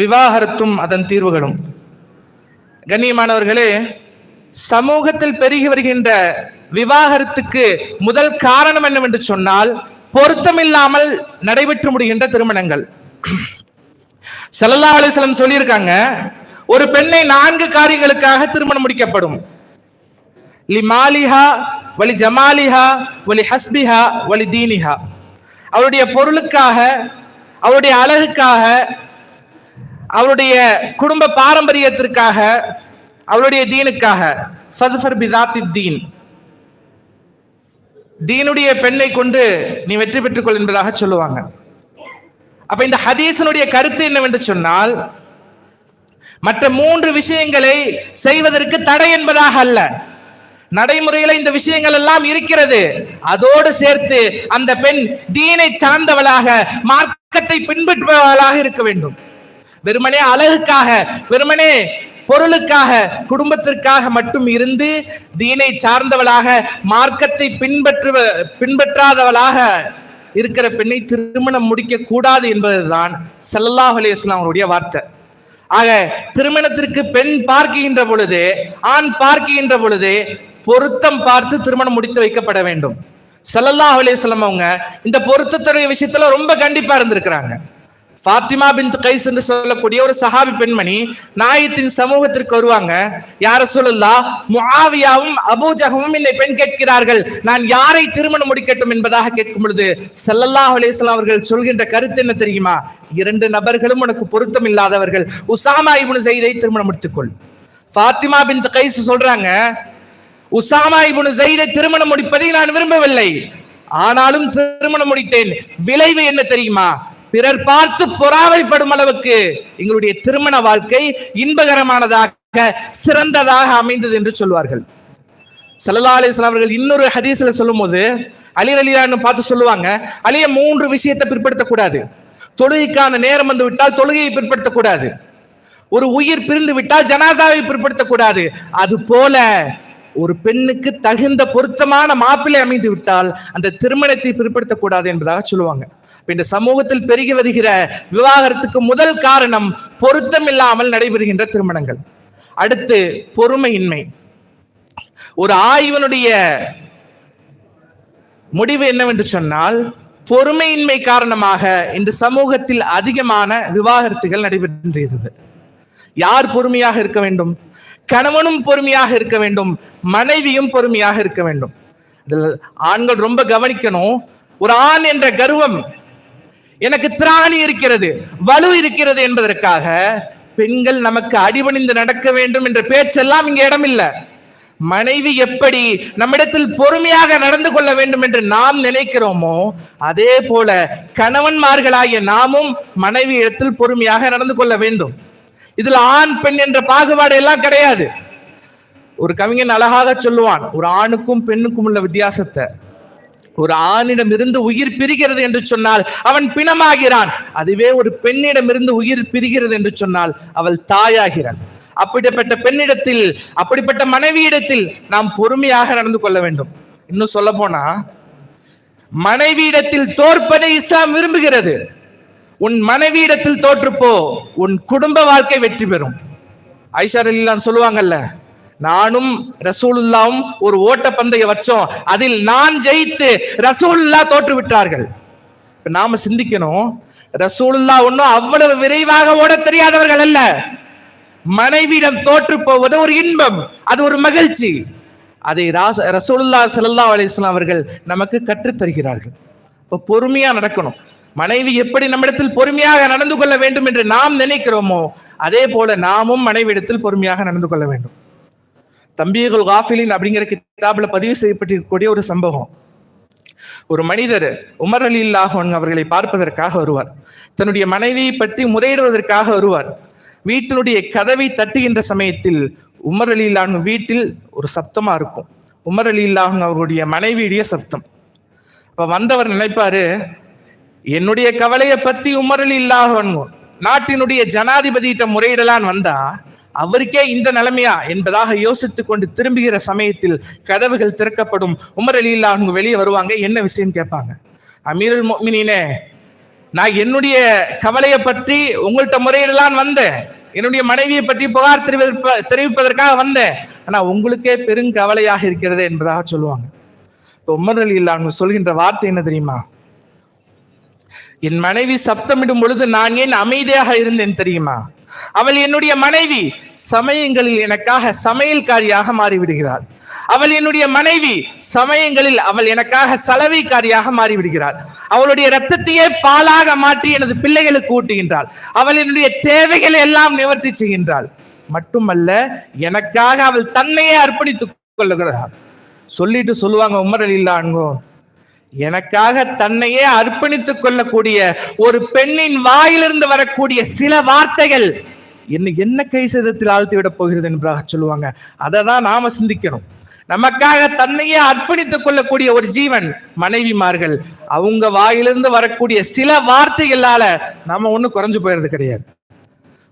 விவாகரத்தும் அதன் தீர்வுகளும். கண்ணியமானவர்களே சமூகத்தில் பெருகி வருகின்ற விவாகரத்துக்கு முதல் காரணம் என்னவென்று சொன்னால் பொருத்தமில்லாமல் நடைபெற்று முடிகின்ற திருமணங்கள். ஸல்லல்லாஹு அலிஸ்லம் சொல்லியிருக்காங்க ஒரு பெண்ணை நான்கு காரியங்களுக்காக திருமணம் முடிக்கப்படும். லிமாலிஹா வலி ஜமாலிஹா வலி ஹஸ்பிஹா வலி தீனிஹா. அவருடைய பொருளுக்காக அவருடைய அழகுக்காக அவருடைய குடும்ப பாரம்பரியத்திற்காக அவருடைய தீனுக்காக ஃபதுஃபர் பிதாத்தி தீன் தீனுடைய பெண்ணை கொண்டு நீ வெற்றி பெற்றுக்கொள் என்பதாக சொல்லுவாங்க. அப்ப இந்த ஹதீசனுடைய கருத்து என்னவென்று சொன்னால் மற்ற மூன்று விஷயங்களை செய்வதற்கு தடை என்பதாக அல்ல. நடைமுறையில இந்த விஷயங்கள் எல்லாம் இருக்கிறது. அதோடு சேர்த்து அந்த பெண் தீனை சார்ந்தவளாக மார்க்கத்தை பின்பற்றுபவளாக இருக்க வேண்டும். வெறுமனே அழகுக்காக வெறுமனே பொருளுக்காக குடும்பத்திற்காக மட்டும் இருந்து தீனை சார்ந்தவளாக மார்க்கத்தை பின்பற்றுவ பின்பற்றாதவளாக இருக்கிற பெண்ணை திருமணம் முடிக்க கூடாது என்பதுதான் ஸல்லல்லாஹு அலைஹி அவருடைய வார்த்தை. ஆக திருமணத்திற்கு பெண் பார்க்கின்ற பொழுது ஆண் பார்க்கின்ற பொழுது பொருத்தம் பார்த்து திருமணம் முடித்து வைக்கப்பட வேண்டும். சல்லல்லாஹ் அலைஹி அவங்க இந்த பொருத்தத்துடைய விஷயத்துல ரொம்ப கண்டிப்பா இருந்திருக்கிறாங்க. ஃபாத்திமா பின் கைஸ் என்று சொல்லக்கூடிய ஒரு சஹாபி பெண்மணி நாயத்தின் சமூகத்திற்கு வருவாங்க. யார சொல்லலா? முஆவியாவும் அபூஜகமும் என்னை பெண் கேட்கிறார்கள். நான் யாரை திருமணம் முடிக்கட்டும் என்பதாக கேட்கும் பொழுது ஸல்லல்லாஹு அலைஹி அவர்கள் சொல்கின்ற கருத்து என்ன தெரியுமா? இரண்டு நபர்களும் உனக்கு பொருத்தம் இல்லாதவர்கள். உசாமா இப்னு செய்தை திருமணம் முடித்துக்கொள். ஃபாத்திமா பின் கைஸ் சொல்றாங்க உசாமா இப்னு செய்தை திருமணம் முடிப்பதை நான் விரும்பவில்லை. ஆனாலும் திருமணம் முடித்தேன். விளைவு என்ன தெரியுமா? பிறர் பார்த்து பொறாமைப்படும் அளவுக்கு எங்களுடைய திருமண வாழ்க்கை இன்பகரமானதாக சிறந்ததாக அமைந்தது என்று சொல்வார்கள். சல்லா அலிஸ்லாம் அவர்கள் இன்னொரு ஹதீஸ்ல சொல்லும்போது அலி அலியான்னு பார்த்து சொல்லுவாங்க அலிய மூன்று விஷயத்தை பிற்படுத்தக்கூடாது. தொழுகைக்கான நேரம் வந்து விட்டால் தொழுகையை பிற்படுத்தக்கூடாது. ஒரு உயிர் பிரிந்து விட்டால் ஜனாசாவை பிற்படுத்தக்கூடாது. அது போல ஒரு பெண்ணுக்கு தகுந்த பொருத்தமான மாப்பிள்ளை அமைந்து விட்டால் அந்த திருமணத்தை பிற்படுத்தக்கூடாது என்பதாக சொல்லுவாங்க. இந்த சமூகத்தில் பெருகி வருகிற விவாகரத்துக்கு முதல் காரணம் பொருத்தம் இல்லாமல் நடைபெறுகின்ற திருமணங்கள். அடுத்து பொறுமையின்மை. ஒரு ஆய்வனுடைய முடிவு என்னவென்று சொன்னால் பொறுமையின்மை காரணமாக இந்த சமூகத்தில் அதிகமான விவாகரத்துகள் நடைபெறுகிறது யார் பொறுமையாக இருக்க வேண்டும்? கணவனும் பொறுமையாக இருக்க வேண்டும் மனைவியும் பொறுமையாக இருக்க வேண்டும். இதில் ஆண்கள் ரொம்ப கவனிக்கணும். ஒரு ஆண் என்ற கர்வம் எனக்கு திராணி இருக்கிறது வலு இருக்கிறது என்பதற்காக பெண்கள் நமக்கு அடிபணிந்து நடக்க வேண்டும் என்ற பேச்செல்லாம் இங்கே இடமில்லை. மனைவி எப்படி நம்மிடத்தில் பொறுமையாக நடந்து கொள்ள வேண்டும் என்று நாம் நினைக்கிறோமோ அதே போல கணவன்மார்களாகிய நாமும் மனைவி இடத்தில் பொறுமையாக நடந்து கொள்ள வேண்டும். இதுல ஆண் பெண் என்ற பாகுபாடு எல்லாம் கிடையாது. ஒரு கவிஞன் அழகாக சொல்லுவான் ஒரு ஆணுக்கும் பெண்ணுக்கும் உள்ள வித்தியாசத்தை ஒரு ஆணிடம் இருந்து உயிர் பிரிகிறது என்று சொன்னால் அவன் பிணமாகிறான். அதுவே ஒரு பெண்ணிடம் இருந்து உயிர் பிரிகிறது என்று சொன்னால் அவள் தாயாகிறான் அப்படிப்பட்ட பெண்ணிடத்தில் அப்படிப்பட்ட மனைவியிடத்தில் நாம் பொறுமையாக நடந்து கொள்ள வேண்டும். இன்னும் சொல்ல போனா மனைவியிடத்தில் தோற்பதை இஸ்லாம் விரும்புகிறது. உன் மனைவியிடத்தில் தோற்றுப்போ உன் குடும்ப வாழ்க்கை வெற்றி பெறும். ஐஷா அலிலான் சொல்லுவாங்கல்ல நானும் ரசூலுல்லாவும் ஒரு ஓட்ட பந்தய வச்சோம். அதில் நான் ஜெயித்து ரசூலுல்லா தோற்று விட்டார்கள் இப்ப நாம சிந்திக்கணும். ரசூலுல்லா ஒன்னும் அவ்வளவு விரைவாக ஓட தெரியாதவர்கள் அல்ல. மனைவியிடம் தோற்று போவது ஒரு இன்பம். அது ஒரு மகிழ்ச்சி. அதை ராச ரசூலுல்லா சல்லா அலிஸ்லாம் அவர்கள் நமக்கு கற்றுத் தருகிறார்கள். இப்போ பொறுமையா நடக்கணும். மனைவி எப்படி நம்மிடத்தில் பொறுமையாக நடந்து கொள்ள வேண்டும் என்று நாம் நினைக்கிறோமோ அதே போல நாமும் மனைவியிடத்தில் பொறுமையாக நடந்து கொள்ள வேண்டும். தம்பியகுல் காஃபிலின் அப்படிங்கிற கிதாபில் பதிவு செய்யப்பட்டிருக்கக்கூடிய ஒரு சம்பவம். ஒரு மனிதர் உமர் அலி இல்லாஹன் அவர்களை பார்ப்பதற்காக வருவார். தன்னுடைய மனைவியை பற்றி முறையிடுவதற்காக வருவார். வீட்டினுடைய கதவை தட்டுகின்ற சமயத்தில் உமர் அலி இல்லாஹ் வீட்டில் ஒரு சப்தமா இருக்கும். உமர் அலி இல்லாஹ் அவருடைய மனைவியுடைய சப்தம். அப்ப வந்தவர் நினைப்பாரு என்னுடைய கவலையை பத்தி உமர் அலி இல்லாஹன் நாட்டினுடைய ஜனாதிபதியிட்ட முறையிடலான்னு வந்தா அவருக்கே இந்த நிலைமையா என்பதாக யோசித்துக் கொண்டு திரும்புகிற சமயத்தில் கதவுகள் திறக்கப்படும். உமர் அலி அவங்க வெளியே வருவாங்க. என்ன விஷயம் கேட்பாங்க? அமீருல் மோமினே நான் என்னுடைய கவலையை பற்றி உங்கள்கிட்ட முறையிடலான் வந்தேன். என்னுடைய மனைவியை பற்றி புகார் தெரிவிப்ப தெரிவிப்பதற்காக வந்தேன். ஆனா உங்களுக்கே பெருங்கவலையாக இருக்கிறது என்பதாக சொல்லுவாங்க. இப்போ உமர் அலி இல்லாமல் சொல்கின்ற வார்த்தை என்ன தெரியுமா? என் மனைவி சப்தமிடும் பொழுது நான் ஏன் அமைதியாக இருந்தேன் தெரியுமா? அவள் என்னுடைய மனைவி சமயங்களில் எனக்காக சமையல்காரியாக மாறிவிடுகிறாள். அவள் என்னுடைய மனைவி சமயங்களில் அவள் எனக்காக சலவைக்காரியாக மாறிவிடுகிறாள். அவளுடைய ரத்தத்தையே பாலாக மாற்றி எனது பிள்ளைகளுக்கு ஊட்டுகின்றாள். அவள் என்னுடைய தேவைகளை எல்லாம் நிவர்த்தி செய்கின்றாள். மட்டுமல்ல எனக்காக அவள் தன்னையே அர்ப்பணித்துக் கொள்ளுகிறாள். சொல்லிட்டு சொல்லுவாங்க உமரல் அலில்லான்கோ எனக்காக தன்னையே அர்ப்பணித்துக் கொள்ளக்கூடிய ஒரு பெண்ணின் வாயிலிருந்து வரக்கூடிய சில வார்த்தைகள் என்ன என்ன கை சேதத்தில் ஆழ்த்தி விட போகிறது என்பதாக சொல்லுவாங்க. அதை தான் நாம சிந்திக்கணும். நமக்காக தன்னையே அர்ப்பணித்துக் கொள்ளக்கூடிய ஒரு ஜீவன் மனைவிமார்கள். அவங்க வாயிலிருந்து வரக்கூடிய சில வார்த்தைகளால நாம ஒண்ணும் குறைஞ்சு போயிறது கிடையாது.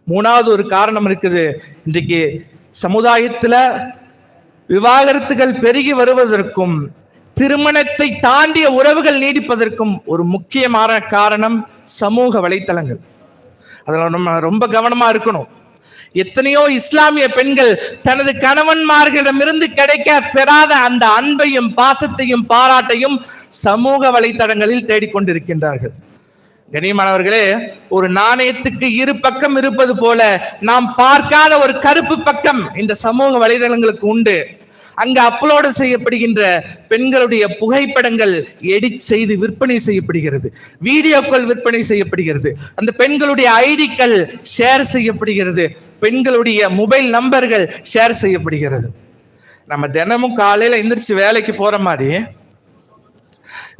மூணாவது ஒரு காரணம் இருக்குது. இன்றைக்கு சமுதாயத்துல விவாகரத்துகள் பெருகி வருவதற்கும் திருமணத்தை தாண்டிய உறவுகள் நீடிப்பதற்கும் ஒரு முக்கியமான காரணம் சமூக வலைத்தளங்கள். அதில் நம்ம ரொம்ப கவனமாக இருக்கணும். எத்தனையோ இஸ்லாமிய பெண்கள் தனது கணவன்மார்களிடமிருந்து கிடைக்க பெறாத அந்த அன்பையும் பாசத்தையும் பாராட்டையும் சமூக வலைத்தளங்களில் தேடிக்கொண்டிருக்கின்றார்கள். கனியமானவர்களே ஒரு நாணயத்துக்கு இரு பக்கம் இருப்பது போல நாம் பார்க்காத ஒரு கருப்பு பக்கம் இந்த சமூக வலைதளங்களுக்கு உண்டு. அங்கு அப்லோடு செய்யப்படுகின்ற பெண்களுடைய புகைப்படங்கள் எடிட் செய்து விற்பனை செய்யப்படுகிறது. வீடியோக்கள் விற்பனை செய்யப்படுகிறது. அந்த பெண்களுடைய ஐடிக்கள் ஷேர் செய்யப்படுகிறது. பெண்களுடைய மொபைல் நம்பர்கள் ஷேர் செய்யப்படுகிறது. நம்ம தினமும் காலையில எந்திரிச்சு வேலைக்கு போற மாதிரி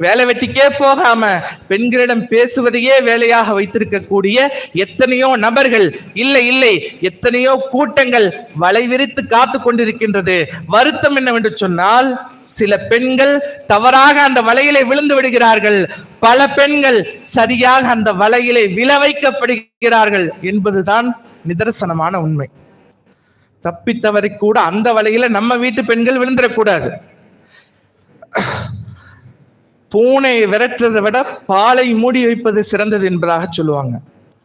வேலை வெட்டிக்கே போகாம பெண்களிடம் பேசுவதையே வேலையாக வைத்திருக்கக்கூடிய எத்தனையோ நபர்கள் இல்லை இல்லை எத்தனையோ கூட்டங்கள் வலைவிரித்து காத்து கொண்டிருக்கின்றது. வருத்தம் என்னவென்று சொன்னால் சில பெண்கள் தவறாக அந்த வலையிலே விழுந்து விடுகிறார்கள். பல பெண்கள் சரியாக அந்த வலையிலே விழ வைக்கப்படுகிறார்கள் என்பதுதான் நிதர்சனமான உண்மை. தப்பித்தவரை கூட அந்த வலையில நம்ம வீட்டு பெண்கள் விழுந்துடக்கூடாது. பூனை விரட்டுறதை விட பாலை மூடி வைப்பது சிறந்தது என்பதாக சொல்லுவாங்க.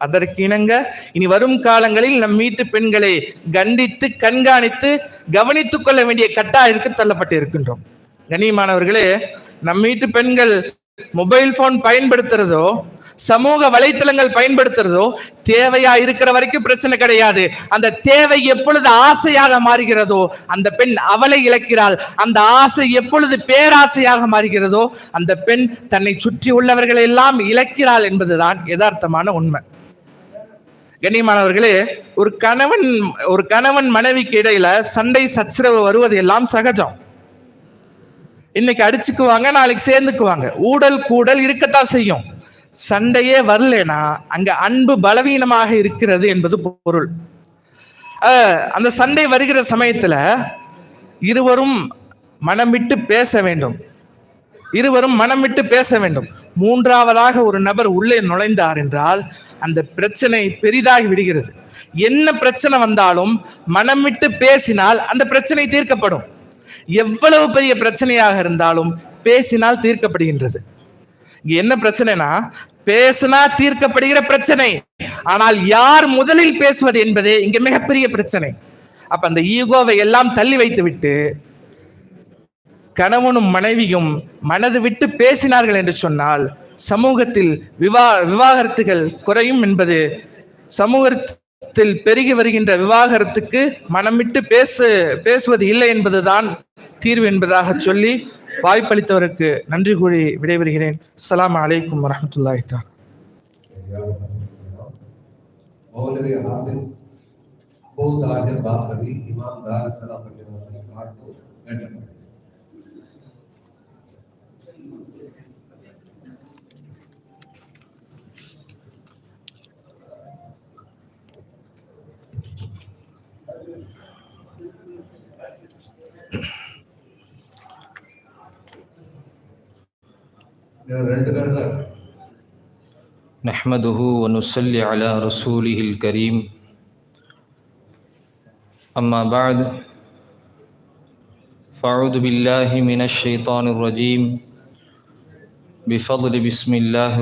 அதற்கு இணங்க இனி வரும் காலங்களில் நம் வீட்டு பெண்களை கண்டித்து கண்காணித்து கவனித்துக் கொள்ள வேண்டிய கட்டாயத்திற்கு தள்ளப்பட்டு இருக்கின்றோம் கண்ணியமானவர்களே நம் வீட்டு பெண்கள் மொபைல் போன் பயன்படுத்துறதோ சமூக வலைத்தளங்கள் பயன்படுத்துறதோ தேவையா இருக்கிற வரைக்கும் பிரச்சனை கிடையாது. அந்த தேவை எப்பொழுது ஆசையாக மாறுகிறதோ அந்த பெண் அவளை இழக்கிறாள். அந்த ஆசை எப்பொழுது பேராசையாக மாறுகிறதோ அந்த பெண் தன்னை சுற்றி உள்ளவர்கள் எல்லாம் இழக்கிறாள் என்பதுதான் யதார்த்தமான உண்மை. கண்ணியமானவர்களே ஒரு கணவன் ஒரு கணவன் மனைவிக்கு இடையில சண்டை சச்சரவு வருவது எல்லாம் சகஜம். இன்னைக்கு அடிச்சுக்குவாங்க நாளைக்கு சேர்ந்துக்குவாங்க. ஊடல் கூடல் இருக்கத்தான் செய்யும். சண்டையே வரலனா அங்க அன்பு பலவீனமாக இருக்கிறது என்பது பொருள். அந்த சண்டை வருகிற சமயத்துல இருவரும் மனம் விட்டு பேச வேண்டும். இருவரும் மனம் விட்டு பேச வேண்டும். மூன்றாவதாக ஒரு நபர் உள்ளே நுழைந்தார் என்றால் அந்த பிரச்சனை பெரிதாகி விடுகிறது. என்ன பிரச்சனை வந்தாலும் மனம் விட்டு பேசினால் அந்த பிரச்சனை தீர்க்கப்படும். எவ்வளவு பெரிய பிரச்சனையாக இருந்தாலும் பேசினால் தீர்க்கப்படுகின்றது. இங்க என்ன பிரச்சனைனா பேசினா தீர்க்கப்படுகிற பிரச்சனை. ஆனால் யார் முதலில் பேசுவது என்பதே இங்க மிகப்பெரிய பிரச்சனை. அப்ப அந்த ஈகோவை எல்லாம் தள்ளி வைத்து விட்டு கணவனும் மனைவியும் மனது விட்டு பேசினார்கள் என்று சொன்னால் சமூகத்தில் விவா விவாகரத்துகள் குறையும் என்பது சமூகத்தில் பெருகி வருகின்ற விவாகரத்துக்கு மனம் விட்டு பேசு பேசுவது இல்லை என்பதுதான் தீர்வு என்பதாக சொல்லி வாய்ப்பளித்தவருக்கு நன்றி கூறி விடைபெறுகிறேன் அஸ்ஸலாமு அலைக்கும் வரஹ்மத்துல்லாஹி தஆலா मौलवी हाफिज अबू ताहिर बाकवी इमाम दार सलाम मदरसा घाट को बैठक نحمده ونصلي على رسوله الكريم. أما بعد فأعوذ بالله من الشيطان الرجيم. بفضل بسم الله